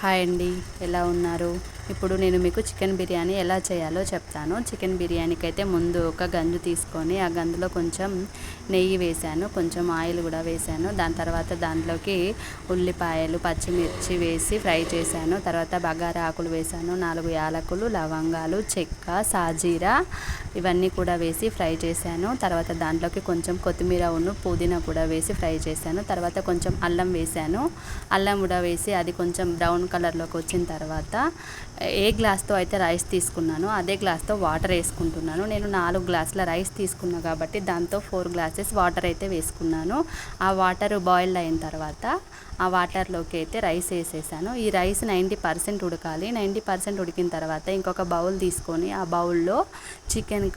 Hi అండి ఎలా ఉన్నారు? ఇప్పుడు నేను మీకు చికెన్ బిర్యానీ ఎలా చేయాలో చెప్తాను. చికెన్ బిర్యానీకి అయితే ముందు ఒక గంజు తీసుకొని ఆ గంజులో కొంచెం నెయ్యి వేశాను. కొంచెం ఆయిల్ కూడా వేశాను. దాని తర్వాత దాంట్లోకి ఉల్లిపాయలు పచ్చిమిర్చి వేసి ఫ్రై చేశాను. తర్వాత బగారా ఆకులు వేశాను. నాలుగు యాలకులు లవంగాలు చెక్క సాజీరా ఇవన్నీ కూడా వేసి ఫ్రై చేశాను. తర్వాత దాంట్లోకి కొంచెం కొత్తిమీర ఉన్ను పుదీనా కూడా వేసి ఫ్రై చేశాను. తర్వాత కొంచెం అల్లం వేశాను. అల్లం కూడా వేసి అది కొంచెం బ్రౌన్ కలర్లోకి వచ్చిన తర్వాత ఏ గ్లాస్తో అయితే రైస్ తీసుకున్నానో అదే గ్లాస్తో వాటర్ వేసుకుంటున్నాను. నేను నాలుగు గ్లాసుల రైస్ తీసుకున్నా కాబట్టి దాంతో ఫోర్ గ్లాసెస్ వాటర్ అయితే వేసుకున్నాను. ఆ వాటర్ బాయిల్ అయిన తర్వాత ఆ వాటర్లోకి అయితే రైస్ వేసేసాను. ఈ రైస్ నైంటీ పర్సెంట్ ఉడకాలి. నైంటీ పర్సెంట్ ఉడికిన తర్వాత ఇంకొక బౌల్ తీసుకొని ఆ బౌల్లో చికెన్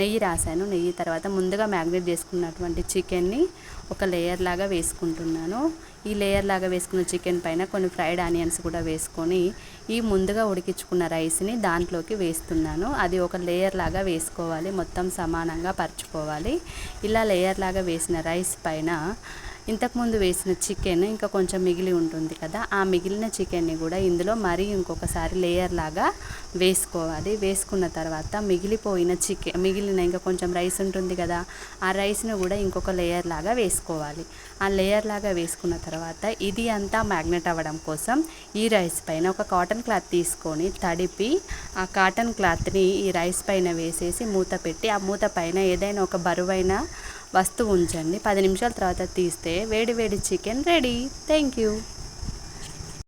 నెయ్యి రాశాను. నెయ్యి తర్వాత ముందుగా మ్యాగ్నేట్ చేసుకున్నటువంటి చికెన్ని ఒక లేయర్ లాగా వేసుకుంటున్నాను. ఈ లేయర్ లాగా వేసుకున్న చికెన్ పైన కొన్ని ఫ్రైడ్ ఆనియన్స్ కూడా వేసుకొని ఈ ముందుగా ఉడికించుకున్న రైస్ని దాంట్లోకి వేస్తున్నాను. అది ఒక లేయర్ లాగా వేసుకోవాలి మొత్తం సమానంగా పరుచుకోవాలి. ఇలా లేయర్ లాగా వేసిన రైస్ పైన ఇంతకుముందు వేసిన చికెన్ ఇంకా కొంచెం మిగిలి ఉంటుంది కదా ఆ మిగిలిన చికెన్ని కూడా ఇందులో మరీ ఇంకొకసారి లేయర్ లాగా వేసుకోవాలి. వేసుకున్న తర్వాత మిగిలిపోయిన చికెన్ మిగిలిన ఇంకా కొంచెం రైస్ ఉంటుంది కదా ఆ రైస్ను కూడా ఇంకొక లేయర్ లాగా వేసుకోవాలి. ఆ లేయర్ లాగా వేసుకున్న తర్వాత ఇది అంతా మ్యాగ్నెట్ అవ్వడం కోసం ఈ రైస్ పైన ఒక కాటన్ క్లాత్ తీసుకొని తడిపి ఆ కాటన్ క్లాత్ని ఈ రైస్ పైన వేసేసి మూత పెట్టి ఆ మూత పైన ఏదైనా ఒక బరువైన వస్తువు ఉంచండి. పది నిమిషాల తర్వాత తీస్తే వేడి వేడి చికెన్ రెడీ. Thank you